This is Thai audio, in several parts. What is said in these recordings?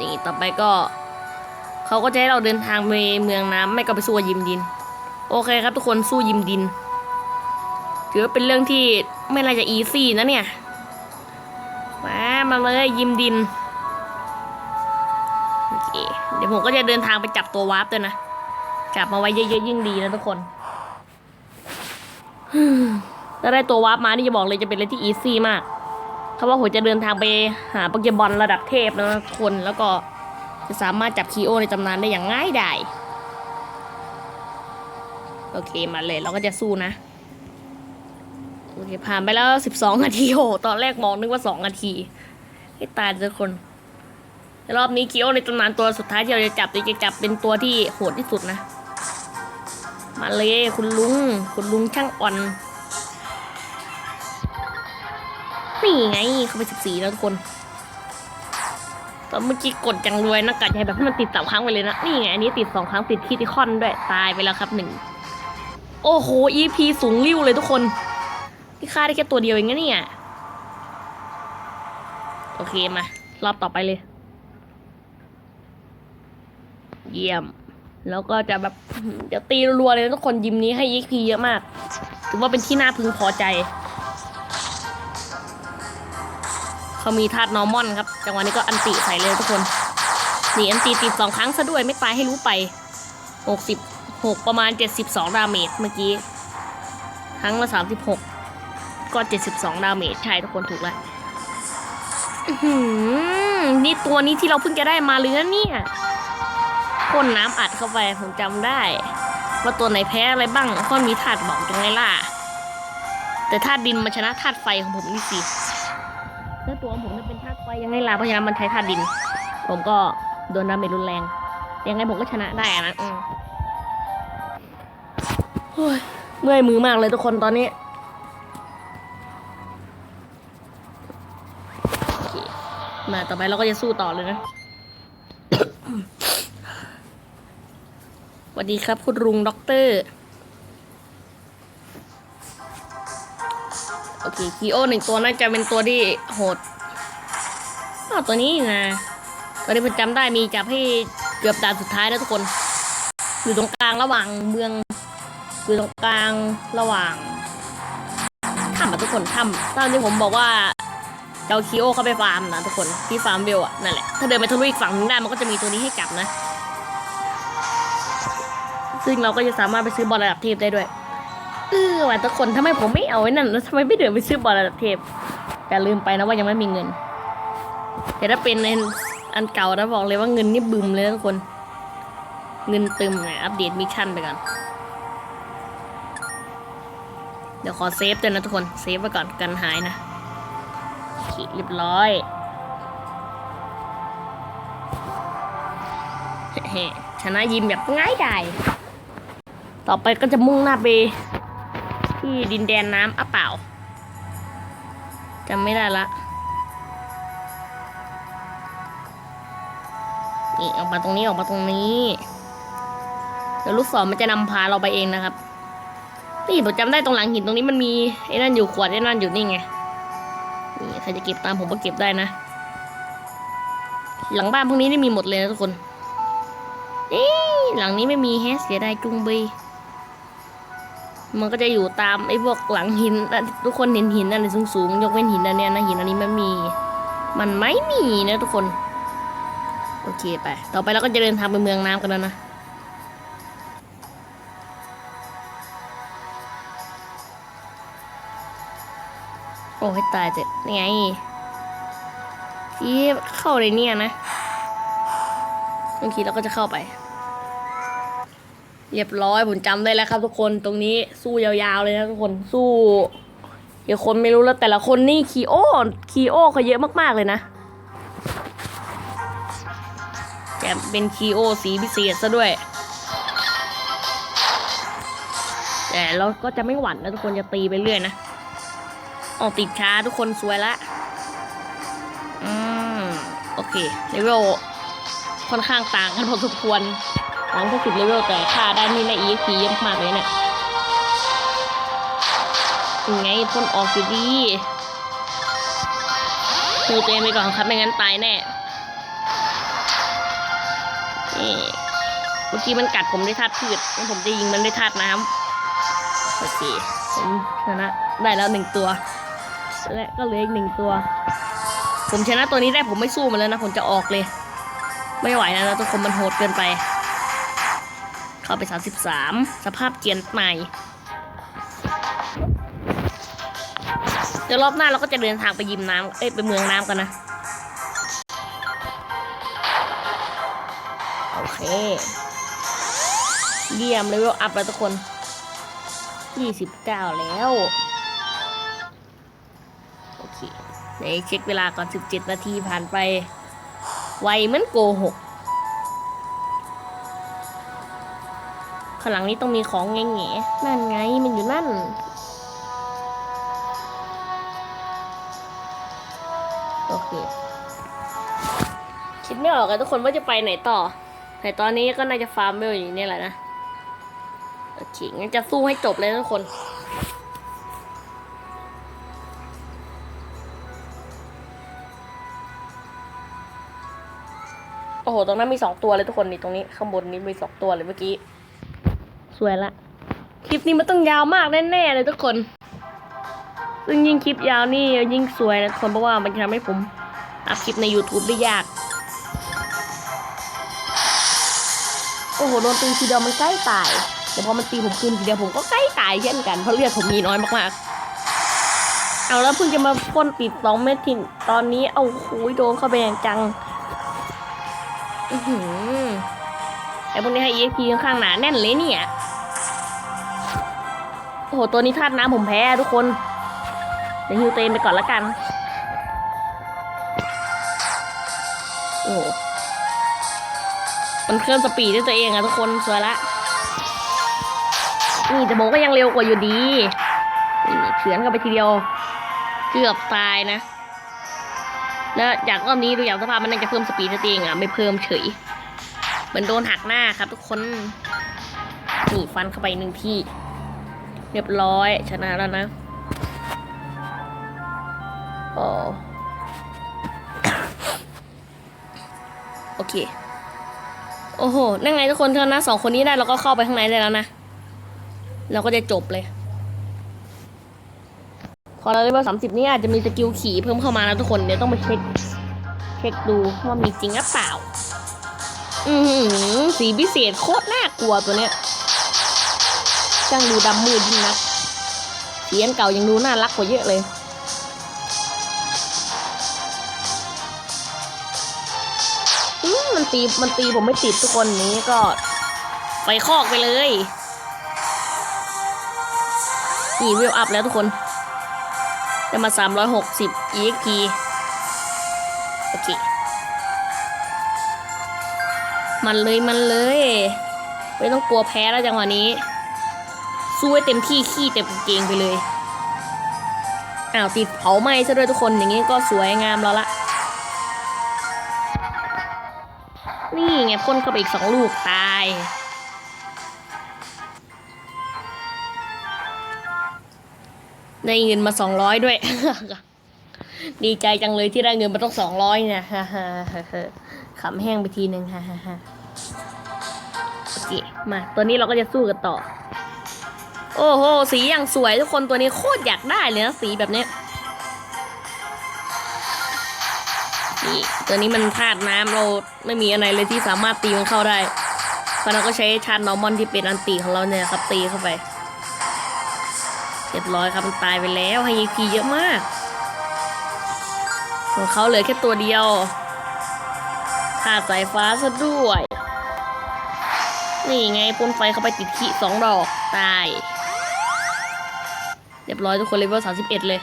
นี่ต่อไปก็ เขาก็จะให้เราเดินทางไปเมืองน้ำไม่ก็ไปสู้ยิมดิน โอเคครับทุกคนสู้ยิมดินถือว่าเป็นเรื่องที่ไม่น่าจะอีซี่นะเนี่ยมามาเลยยิมดินโอเคเดี๋ยวผมก็จะเดินทางไปจับตัววาร์ปด้วยนะจับมาไว้เยอะๆยิ่งดีนะทุกคนถ้าได้ตัววาร์ปมานี่จะบอกเลยจะเป็นอะไรที่อีซี่มาก เพราะว่าผมจะเดินทางไปหาโปเกมอนระดับเทพนะทุกคนแล้วก็จะสามารถจับคีโอในตำนานได้อย่างง่ายดายโอเคมาเลยเราก็จะสู้นะโอเคผ่านไปแล้วสิบสองนาทีโหตอนแรกมองนึกว่าสองนาทีให้ตายทุกคนรอบนี้คีโอในตำนานตัวสุดท้ายที่เราจะจับจะจับเป็นตัวที่โหดที่สุดนะ มาเลยคุณลุง คุณลุงช่างอ่อน นี่ไงเขาไปสิบสี่แล้วทุกคนตอนเมื่อกี้กดจังรวยนะกัดให้แบบให้มันติดสามครั้งไปเลยนะ นี่ไงอันนี้ติดสองครั้งติดคิติคอนด้วยตายไปแล้วครับหนึ่งโอ้โห EP สูงริ้วเลยทุกคนที่ฆ่าได้แค่ตัวเดียวเองนะเนี่ยโอเคมารอบต่อไปเลย เยี่ยม แล้วก็จะแบบเดี๋ยวตีรัวเลยทุกคนยิมนี้ให้ EP เยอะมากถือว่าเป็นที่น่าพึงพอใจ เขามีธาตุนอร์มอนครับ จังหวะนี้ก็อันติใส่เลยทุกคนนี่อันติติดสองครั้งซะด้วยไม่ตายให้รู้ไปหกสิบหกประมาณเจ็ดสิบสองดาเมจเมื่อกี้ครั้งละสามสิบหกก็เจ็ดสิบสองดาเมจใช่ทุกคนถูกแล้วอือหือนี่ตัวนี้ที่เราเพิ่งจะได้มาเลยนะเนี่ยพ่นน้ำอัดเข้าไปผมจำได้ ว่าตัวไหนแพ้อะไรบ้างก็มีธาตุบอกยังไงล่ะ แต่ธาตุดินมาชนะธาตุไฟของผมนี่สิื้อตัวผมจะเป็นธาตุไฟยังไงล่ะเพราะฉะนั้นมันใช้ธาตุดิน ผมก็โดนดาเมจรุนแรง ยังไงผมก็ชนะได้นะอืเมื่อยมือมากเลยทุกคนตอนนี้มาต่อไปเราก็จะสู้ต่อเลยนะสวัสดีครับคุณลุงด็อกเตอร์ คคีโอหนึ่งตัวน่าจะเป็นตัวที่โหดอาตัวนี้นะตอนนี้ผมจำได้มีจับให้เกือบด่านสุดท้ายแล้วทุกคน อยู่ตรงกลางระหว่างเมือง อยู่ตรงกลางระหว่างถ้ำอะทุกคนถ้ำตอนที่ผมบอกว่าเจ้าคีโอเข้าไปฟาร์มนะทุกคนที่ฟาร์มเวลอะนั่นแหละถ้าเดินไปทะลุอีกฝั่งนึงได้มันก็จะมีตัวนี้ให้จับนะ ซึ่งเราก็จะสามารถไปซื้อบอลระดับเทพได้ด้วย เออว่าทุกคนทำไมผมไม่เอาไอ้นั่นแล้วทำไมไม่เดินไปซื้อบอลระดับเทพแต่ลืมไปนะว่ายังไม่มีเงิน แต่ถ้าเป็นในอันเก่านะบอกเลยว่าเงินนี่บึมเลยทุกคน เงินตึมนะอัปเดตมิชชั่นไปก่อนเดี๋ยวขอเซฟด้วยนะทุกคน เซฟไว้ก่อนกันหายนะโอเคเรียบร้อยชนะยิมแบบง่ายดายต่อไปก็จะมุ่งหน้าไป ที่ดินแดนน้ำอะเปล่าจำไม่ได้ละนี่ออกมาตรงนี้ออกมาตรงนี้เดี๋ยวลูกศรมันจะนำพาเราไปเองนะครับ นี่ผมจำได้ตรงหลังหินตรงนี้มันมีไอ้นั่นอยู่ขวดไอ้นั่นอยู่นี่ไงนี่ใครจะเก็บตามผมก็เก็บได้นะ หลังบ้านพวกนี้นี่มีหมดเลยนะทุกคนเอ๊ะหลังนี้ไม่มีแฮะเสียดายจุงบย มันก็จะอยู่ตามไอ้พวกหลังหินอะทุกคนเห็นหินอันไหนสูงๆ ยกเว้นหินอันเนี้ยนะหินอันนี้มันมี มันไม่มีนะทุกคน โอเคไป ต่อไปเราก็จะเดินทางไปเมืองน้ำกันแล้วนะโอ้ให้ตายเจ็ดนี่ไงที่เข้าเลยเนี่ยนะบางทีเราก็จะเข้าไป เรียบร้อยผมจำได้แล้วครับทุกคนตรงนี้สู้ยาวๆเลยนะทุกคนสู้เดี๋ยวคนไม่รู้แล้วแต่ละคนนี่คีโอคีโอเขาเยอะมากๆเลยนะแถมเป็นคีโอสีพิเศษซะด้วย แต่เราก็จะไม่หวั่นนะทุกคนจะตีไปเรื่อยนะออกติดช้าทุกคนสวยละอืมโอเคเลเวลค่อนข้างต่างกันพอสมควร หลังจากสิบเลเวลแต่ค่าได้นี่ใน EXP เยอะมากเลยเนี่ยยังไงพ่นออกอยู่ดีคือตัวเองไปก่อนครับไม่งั้นตายแน่นี่เมื่อกี้มันกัดผมด้วยธาตุพืชงั้นผมจะยิงมันด้วยธาตุน้ำโอเคผมชนะได้แล้วหนึ่งตัว และก็เหลืออีกหนึ่งตัว ผมชนะตัวนี้ได้ผมไม่สู้มันแล้วนะ ผมจะออกเลย ไม่ไหวแล้วนะทุกคนมันโหดเกินไป เข้าไป 33 สภาพเกียนใหม่เดี๋ยวรอบหน้าเราก็จะเดินทางไปยิมน้ำเอ้ยไปเมืองน้ำกันนะ โอเค เยี่ยมเลเวลอัพแล้วทุกคน 29 แล้ว โอเคไหนเช็คเวลาก่อน 17 นาทีผ่านไป ไวเหมือนโกหก ข้างหลังนี้ต้องมีของแง่แง่นั่นไงมันอยู่นั่น โอเค คิดไม่ออกอะทุกคนว่าจะไปไหนต่อ แต่ตอนนี้ก็น่าจะฟาร์มเวลอยู่นี่แหละนะ โอเค งั้นจะสู้ให้จบเลยทุกคนโอ้โห ตรงนั้นมีสองตัวเลยทุกคนนี่ตรงนี้ข้างบนนี้มีสองตัวเลยเมื่อกี้ สวยละ คลิปนี้มันต้องยาวมากแน่ๆเลยทุกคน ซึ่งยิ่งคลิปยาวนี่ยิ่งสวยนะทุกคนเพราะว่ามันทำให้ผมอัพคลิปใน YouTube ได้ยาก โอ้โหโดนตีทีเดียวมันใกล้ตาย แต่พอมันตีผมคืนทีเดียวผมก็ใกล้ตายเช่นกันเพราะเลือดผมมีน้อยมากๆ เอาแล้วเพิ่งจะมาพ่นติดสองเม็ดทินตอนนี้เอาโอ้ยโดนเข้าไปอย่างจังอือหือไอ้พวกนี้ให้ EXP ค่อนข้างหนาแน่นเลยเนี่ย โอ้โห ตัวนี้ธาตุน้ำผมแพ้ทุกคน เดี๋ยวฮิวเตนไปก่อนละกัน โอ้โหมันเคลื่อนสปีดด้วยตัวเองอะทุกคนสวยละนี่แต่ผมก็ยังเร็วกว่าอยู่ดีนี่เฉือนเข้าไปทีเดียว เกือบตายนะ แล้วจากรอบนี้ดูอย่างสภาพมันน่าจะเพิ่มสปีดตัวเองอะไม่เพิ่มเฉย เหมือนโดนหักหน้าครับทุกคนนี่ฟันเข้าไปหนึ่งที่ เรียบร้อยชนะแล้วนะโอโอเค โอ้โห นั่นไงทุกคนเท่านะสองคนนี้ได้เราก็เข้าไปข้างในได้แล้วนะ เราก็จะจบเลย พอเราได้เบอร์สามสิบนี่อาจจะมีสกิลขี่เพิ่มเข้ามาแล้วทุกคน เดี๋ยวต้องไปเช็ค เช็คดูว่ามีจริงหรือเปล่า อือหือสีพิเศษโคตรน่ากลัวตัวเนี้ย ช่างดูดำมืดยิ่งนักสีอันเก่ายังดูน่ารักกว่าเยอะเลย มันตีมันตีผมไม่ติดทุกคนนี้ก็ไฟคอกไปเลยนี่วิวอัพแล้วทุกคนได้มา 360 EXP โอเค มันเลยมันเลย ไม่ต้องกลัวแพ้แล้วจังหวะนี้ สู้ให้เต็มที่ขี้เต็มกางเกงไปเลยอ้าวติดเผาไหม้ซะด้วยทุกคนอย่างนี้ก็สวยงามแล้วละนี่ไงพ่นเข้าไปอีกสองลูกตายได้เงินมาสองร้อยด้วย ดีใจจังเลยที่ได้เงินมาต้องสองร้อยเนี่ยขำแห้งไปทีหนึ่งฮ่าฮ่าฮ่าโอเคมาตัวนี้เราก็จะสู้กันต่อ โอ้โห สีอย่างสวยทุกคนตัวนี้โคตรอยากได้เลยนะสีแบบเนี้ยนี่ตัวนี้มันธาตุน้ำเราไม่มีอะไรเลยที่สามารถตีมันเข้าได้เพราะเราก็ใช้ชาร์นอร์มอนที่เป็นอันตีของเราเนี่ยครับตีเข้าไปเรียบร้อยครับมันตายไปแล้วให้ยีพีเยอะมาก ของเขาเหลือแค่ตัวเดียวขาดสายฟ้าซะด้วย นี่ไงพ่นไฟเข้าไปติดขี้สองดอก ตาย เรียบร้อยทุกคนเลเวลสามสิบเอ็ดเลย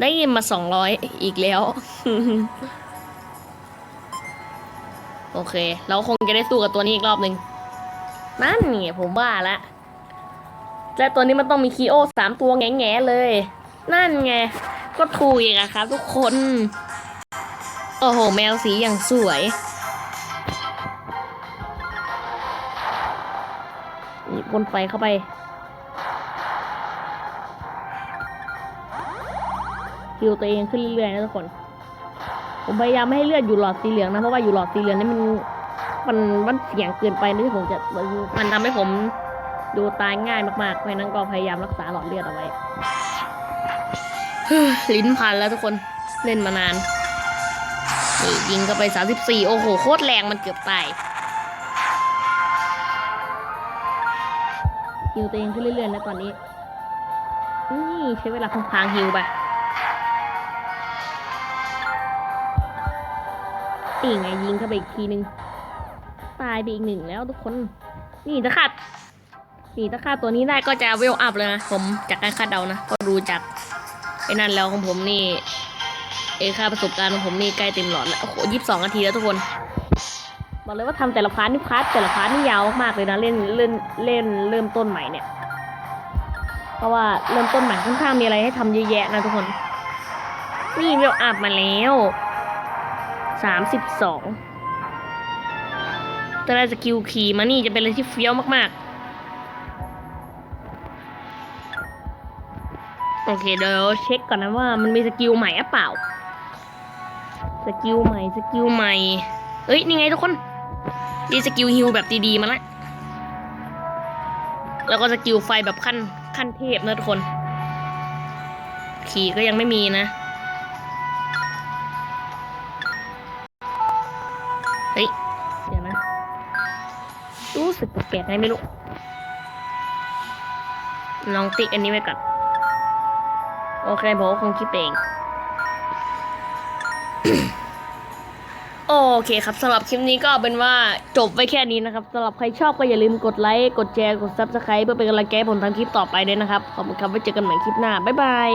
ได้เงินมาสองร้อยอีกแล้ว โอเค เราคงจะได้สู้กับตัวนี้อีกรอบหนึ่งนั่นไงผมว่าละและตัวนี้มันต้องมีคีโอสามตัวแง่ๆเลย นั่นไง ก็ถูกอีกอะครับทุกคน โอ้โห แมวสีอย่างสวย พ่นไฟเข้าไป ฮิวตัวเองขึ้นเรื่อยๆนะทุกคน ผมพยายามไม่ให้เลือดอยู่หลอดสีเหลืองนะ เพราะว่าอยู่หลอดสีเหลืองนี่มันมันมันเสี่ยงเกินไปนะที่ผมจะมันทำให้ผมดูตายง่ายมากๆเพราะนั้นก็พยายามรักษาหลอดเลือดเอาไว้ลิ้นพันแล้วทุกคนเล่นมานานนี่ยิงก็ไปสามสิบสี่โอ้โห โคตรแรงมันเกือบตาย ฮิวตัวเองขึ้นเรื่อยๆนะตอนนี้ นี่ใช้เวลาคพางฮิวไปนี่ไงยิงเข้าไปอีกทีนึง ตายไปอีกหนึ่งแล้วทุกคน นี่ถ้าขาดนี่ถ้าขาดตัวนี้ได้ก็จะเวลอัพเลยนะ ผมจากการคาดเดานะก็ดูจากไอ้นั่นแล้วของผมนี่ เอค่าประสบการณ์ของผมนี่ใกล้เต็มหลอดแล้ว โอ้โหยี่สิบสองนาทีแล้วทุกคน บอกเลยว่าทำแต่ละพาร์ทนี่พาร์ทแต่ละพาร์ทนี่ยาวมากๆเลยนะเล่นเล่นเล่นเริ่มต้นใหม่เนี่ย เพราะว่าเริ่มต้นใหม่ค่อนข้างมีอะไรให้ทำเยอะแยะนะทุกคน นี่เวลอัพมาแล้วสามสิบสองแต่ได้สกิลขี่มานี่จะเป็นอะไรที่เฟี้ยวมากๆ โอเคเดี๋ยวเช็คก่อนนะว่ามันมีสกิลใหม่หรือเปล่า สกิลใหม่สกิลใหม่เอ้ย นี่ไงทุกคน ดีสกิลฮิลแบบดีๆมาละแล้วก็สกิลไฟแบบขั้นขั้นเทพนะทุกคน ขี่ก็ยังไม่มีนะ เฮ้ย เดี๋ยวนะ รู้สึกแปลกๆไงไม่รู้ ลองติ๊กอันนี้ไว้ก่อน โอเคผมก็คงคิดเอง โอเคครับสำหรับคลิปนี้ก็เป็นว่าจบไว้แค่นี้นะครับสำหรับใครชอบก็อย่าลืมกดไลค์ กดแชร์ กดซับสไครป์เพื่อเป็นกำลังใจผมทำคลิปต่อไปด้วยนะครับ ขอบคุณครับไว้เจอกันใหม่คลิปหน้า บ๊ายบาย